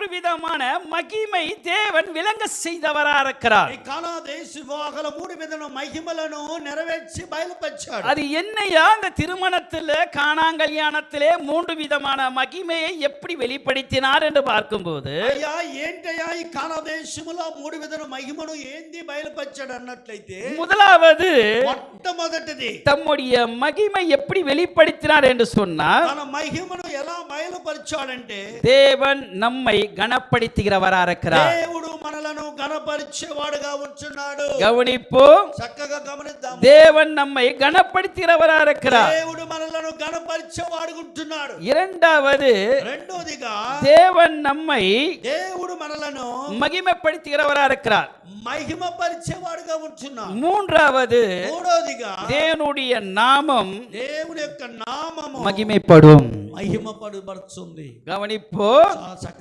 மூன்று விதமான மகிமை தேவன் விளங்க செய்தவரா இருக்கிறார் ఈ కానా దేశ వివాహాల మూడు విధమైన మహిమలను నెరవేర్చి బయలుపరిచాడు அது என்னையா அந்த திருமணத்தில் காணாங்கல்யாணத்திலே மூன்று விதமான மகிமையை எப்படி வெளிப்படுத்தினார் என்று பார்க்கும்போது అయ్యా ఏంటయ్యా ఈ కానా దేశములో మూడు విధమైన మహిమను ఏంది బయలుపరిచాడు అన్నట్లయితే முதலாவது మొట్టమొదటిది தம்முடைய மகிமை எப்படி வெளிப்படுத்தினார் என்று சொன்னார் తన మహిమను ఎలా బయలుపరిచాడంటే தேவன் நம்மை கனப்படுத்துகிறவரா இருக்கிறார் దేవుడు మనలను గణపరిచేవాడుగా ఉంటున్నాడు கவனிப்போம் చక్కగా గమనిద్దాం தேவன் நம்மை கனப்படுத்துகிறவரா இருக்கிறார் దేవుడు మనలను గణపరిచేవాడుగా ఉంటున్నాడు இரண்டாவது రెండోదిగా தேவன் நம்மை దేవుడు మనలను மகிமைப்படுத்துகிறவரா இருக்கிறார் మహిమపరిచేవాడుగా ఉంటున్నాడు மூன்றாவது మూడోదిగా தேவனுடைய நாமம் దేవుని యొక్క నామము மகிமைப்படும் మహిమపడుబడుతుంది கவனிப்போ చాలా చక్కగా